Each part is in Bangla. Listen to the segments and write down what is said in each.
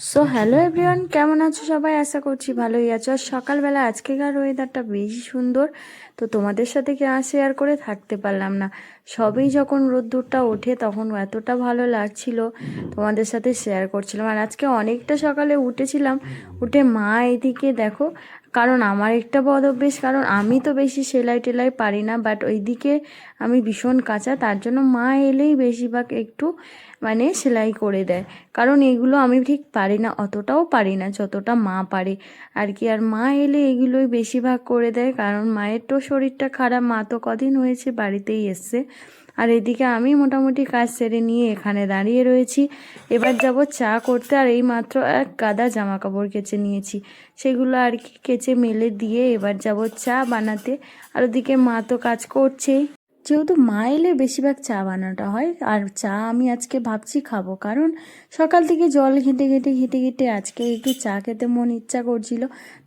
সো হ্যালো এভরিওয়ান কেমন আছো সবাই? আশা করছি ভালোই আছো। আর সকালবেলা আজকেকার ওয়েদারটা বেশি সুন্দর, তো তোমাদের সাথে কি শেয়ার করে থাকতে পারলাম না। সবই যখন রোদ্দুরটা ওঠে তখন এতটা ভালো লাগছিল, তোমাদের সাথে শেয়ার করছিলাম। আর আজকে অনেকটা সকালে উঠেছিলাম, উঠে মা এদিকে দেখো কারণ আমার একটা বদ অভ্যেস, কারণ আমি তো বেশি সেলাই টেলাই পারি না বাট ওইদিকে আমি ভীষণ কাঁচা, তার জন্য মা এলেই বেশিরভাগ একটু মানে সেলাই করে দেয়। কারণ এগুলো আমি ঠিক পারি না, অতটাও পারি না যতটা মা পারে। আর কি, আর মা এলে এগুলোই বেশিরভাগ করে দেয়, কারণ মায়ের তো শরীরটা খারাপ, মা তো কদিন হয়েছে বাড়িতেই এসছে। আর এদিকে আমি মোটামুটি কাজ সেরে নিয়ে এখানে দাঁড়িয়ে রয়েছি। এবার যাব চা করতে আর এই মাত্র এক গাদা জামা কাপড় কেচে নিয়েছি। সেগুলো আর কি কেচে মেলে দিয়ে এবার যাব চা বানাতে। আর ওদিকে মা তো কাজ করছেই। যেহেতু মা এলে বেশিরভাগ চা বানানোটা হয়। আর চা আমি আজকে ভাবছি খাব। কারণ সকাল থেকে জল ঘেঁটে ঘেঁটে ঘেঁটে ঘেঁটে আজকে একটু চা খেতে মন ইচ্ছা করছিল।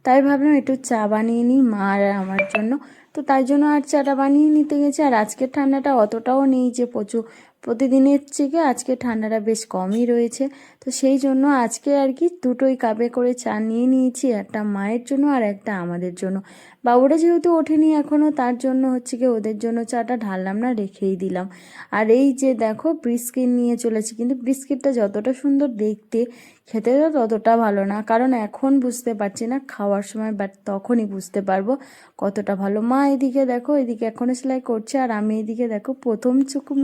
তাই ভাবলাম একটু চা বানিয়ে নিই মা আর আমার জন্য। তো তাই জন্য আর চাটা বানিয়ে নিতে গেছে। আর আজকের ঠান্ডাটা অতটাও নেই যে প্রচুর। প্রতিদিনের থেকে আজকে ঠান্ডাটা বেশ কমই রয়েছে। তো সেই জন্য আজকে আর কি দুটোই কাপে করে চা নিয়ে নিয়েছি, একটা মায়ের জন্য আর একটা আমাদের জন্য। বাবুরা যেহেতু ওঠেনি এখনও তার জন্য হচ্ছে কি ওদের জন্য চাটা ঢাললাম না, রেখেই দিলাম। আর এই যে দেখো ব্রিস্কিট নিয়ে চলেছি, কিন্তু ব্রিস্কিটটা যতটা সুন্দর দেখতে, খেতে ততটা ভালো না। কারণ এখন বুঝতে পারছি না, খাওয়ার সময় বাট তখনই বুঝতে পারব কতটা ভালো। মা এদিকে দেখো, এদিকে এখনও সেলাই করছে, আর আমি এদিকে দেখো প্রথম চুকুম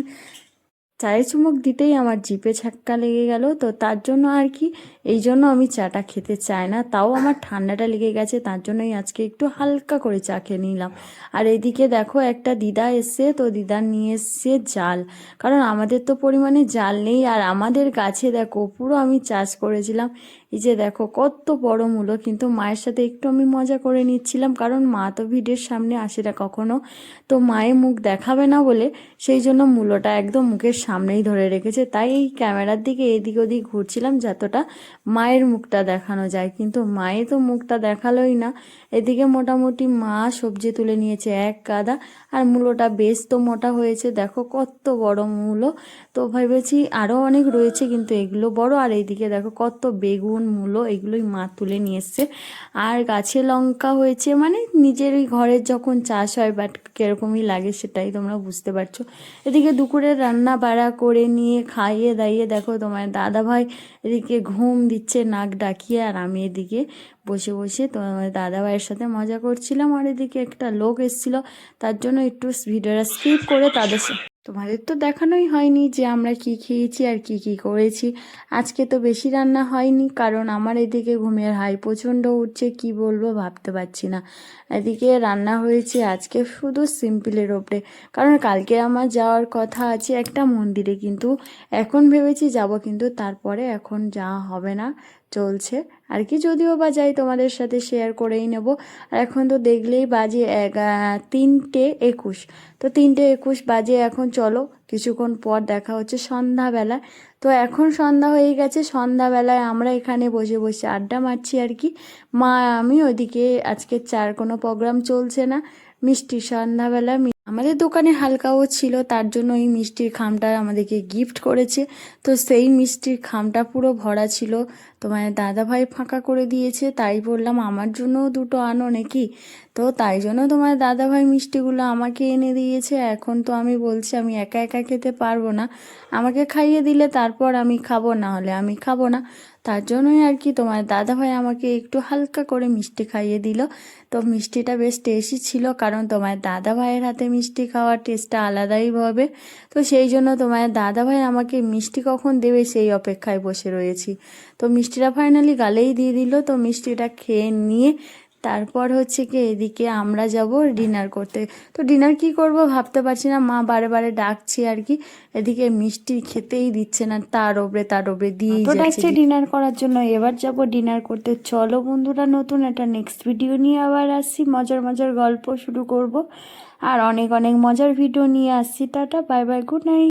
চায়ের চুমুক দিতেই আমার জিপে ছাক্কা লেগে গেল। তো তার জন্য আর কি, এই জন্য আমি চাটা খেতে চাই না। তাও আমার ঠান্ডাটা লেগে গেছে, তার জন্যই আজকে একটু হালকা করে চা খেয়ে নিলাম। আর এদিকে দেখো, একটা দিদা এসছে, তো দিদা নিয়ে এসছে জাল। কারণ আমাদের তো পরিমাণে জাল নেই, আর আমাদের গাছে দেখো, পুরো আমি চাষ করেছিলাম। এই যে দেখো, কত বড় মূলো, কিন্তু মায়ের সাথে একটু আমি মজা করে নিচ্ছিলাম, কারণ মা তো ভিডিওর সামনে আসে না কখনো। তো মায়ের মুখ দেখাবে না বলে, সেই জন্য মূলোটা একদম মুখের সামনেই ধরে রেখেছে। তাই এই ক্যামেরার দিকে এদিক ওদিক ঘুরছিলাম যতটা মায়ের মুখটা দেখানো যায়। কিন্তু মায়ে তো মুখটা দেখালোই না। এদিকে মোটামুটি মা সবজি তুলে নিয়েছে এক কাদা আর মূলোটা বেশ তো মোটা হয়েছে। দেখো কত বড় মূলো। তো ভেবেছি আরও অনেক রয়েছে, কিন্তু এগুলো বড়। আর এইদিকে দেখো কত বেগুন মূলো, এগুলোই মা তুলে নিয়ে এসছে। আর গাছে লঙ্কা হয়েছে মানে নিজের ঘরের যখন চাষ হয় বাট কীরকমই লাগে সেটাই তোমরা বুঝতে পারছ। এদিকে দুপুরের রান্না বাড়া করে নিয়ে খাইয়ে দাইয়ে দেখো তোমার দাদা ভাই এদিকে ঘুম দিচ্ছে, নাক ডাকিয়ে, আর আমি এদিকে বসে বসে তোমার দাদা ভাইয়ের সাথে মজা করছিলাম। আর এদিকে একটা লোক এসেছিল, তার জন্য একটু ভিডিওটা স্কিপ করে তাদের তোমাদের তো দেখানোই হয়নি যে আমরা কি খেয়েছি আর কি কি করেছি। আজকে তো বেশি রান্না হয়নি, কারণ আমার এদিকে ঘুমের হাই প্রচণ্ড উঠছে, কি বলব ভাবতে পারছি না। এদিকে রান্না হয়েছে আজকে শুধু সিম্পলের ওপরে, কারণ কালকে আমার যাওয়ার কথা আছে একটা মন্দিরে, কিন্তু এখন ভেবেছি যাব, কিন্তু তারপরে এখন যাওয়া হবে না। চলছে। আর কি যদিও বা যাই তোমাদের সাথে শেয়ার করেই নেব। আর এখন তো দেখলেই বাজে এক তিনটে একুশ। তো তিনটে একুশ বাজে এখন চলো, কিছুক্ষণ পর দেখা হচ্ছে সন্ধ্যাবেলা। তো এখন সন্ধ্যা হয়ে গেছে, সন্ধ্যাবেলায় আমরা এখানে বসে বসে আড্ডা মারছি আর কি। মা, আমি ওইদিকে আজকে চার কোনো প্রোগ্রাম চলছে না। মিষ্টি সন্ধ্যাবেলা আমাদের দোকানে হালকাও ছিল, তার জন্য এই মিষ্টির খামটা আমাদেরকে গিফট করেছে। তো সেই মিষ্টির খামটা পুরো ভরা ছিল। তোমার দাদা ভাই ফাঁকা করে দিয়েছে, তাই বললাম, আমার জন্যও দুটো আনো নাকি? তো তাই জন্য তোমার দাদা ভাই মিষ্টিগুলো আমাকে এনে দিয়েছে। এখন তো আমি বলছি, আমি একা একা খেতে পারব না। আমাকে খাইয়ে দিলে তারপর আমি খাব, না হলে আমি খাব না। তার জন্যই আর কি তোমার দাদা ভাই আমাকে একটু হালকা করে মিষ্টি খাইয়ে দিল। তো মিষ্টিটা বেশ টেস্টি ছিল, কারণ তোমার দাদা ভাইয়ের হাতে মিষ্টি খাওয়ার টেস্টটা আলাদাই হবে। তো সেই জন্য তোমার দাদা ভাই আমাকে মিষ্টি কখন দেবে সেই অপেক্ষায় বসে রয়েছি। তো মিষ্টিটা ফাইনালি গালেই দিয়ে দিল। তো মিষ্টিটা খেয়ে নিয়ে তারপর হচ্ছে কি এদিকে আমরা যাব ডিনার করতে। তো ডিনার কি করব ভাবতে পারছি না মা বারে বারে ডাকছি আর কি এদিকে মিষ্টি খেতেই দিচ্ছে না তার ওপরে তার ওপরে দিয়েই যাচ্ছে ডিনার করার জন্য এবার যাব ডিনার করতে। চলো বন্ধুরা নতুন একটা নেক্সট ভিডিও নিয়ে আবার আসছি মজার মজার গল্প শুরু করব। আর অনেক অনেক মজার ভিডিও নিয়ে আসছি ta ta bye bye good night